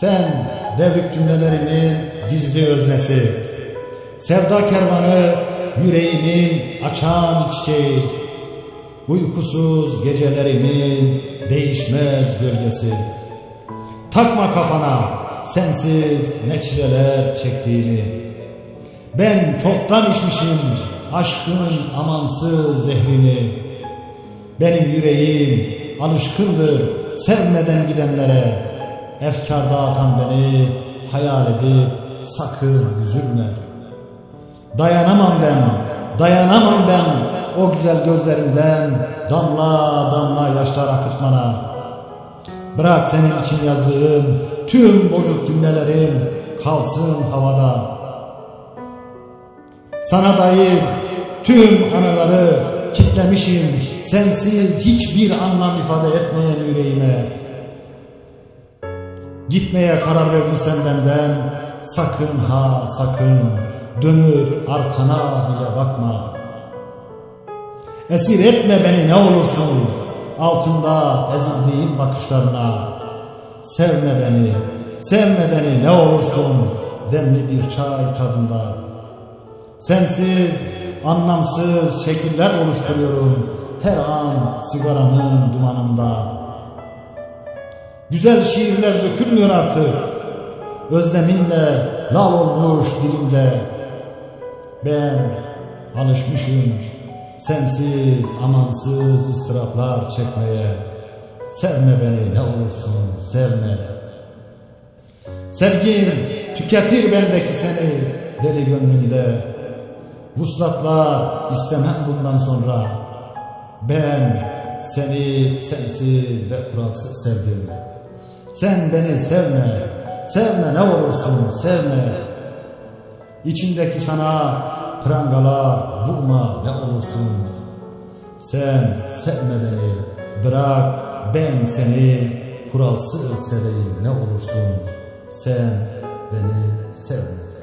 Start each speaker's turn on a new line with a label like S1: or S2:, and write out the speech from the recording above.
S1: Sen devrik cümlelerinin gizli öznesi. Sevda kervanı yüreğimin açan çiçeği. Uykusuz gecelerimin değişmez gölgesi. Takma kafana sensiz ne çektiğini. Ben çoktan içmişim aşkın amansız zehrini. Benim yüreğim alışkındır sevmeden gidenlere. Efkarda atan beni hayal edip sakın üzülme. Dayanamam ben, dayanamam ben o güzel gözlerinden damla damla yaşlar akıtmana. Bırak senin için yazdığım tüm bozuk cümlelerim kalsın havada. Sana dair tüm anıları kitlemişim sensiz hiçbir anlam ifade etmeyen yüreğime. Gitmeye karar verdiysen benden sakın ha sakın dönüp arkana bile bakma. Esir etme beni ne olursun altında ezildiğin bakışlarına. Sevme beni, sevme beni ne olursun demli bir çay tadında. Sensiz anlamsız şekiller oluşturuyorum her an sigaranın dumanında. Güzel şiirler dökülmüyor artık. Özleminle lal olmuş dilimde. Ben alışmışım sensiz amansız ıstıraplar çekmeye. Sevme beni ne olursun sevme. Sevgin tüketir bendeki seni deli gönlümde. Vuslatlar istemem bundan sonra. Ben seni sensiz ve kuralsız sevdim. Sen beni sevme, sevme ne olursun sevme. İçindeki sana prangalar vurma ne olursun. Sen sevme beni, bırak ben seni kuralsız seveyim ne olursun. Sen beni sevme.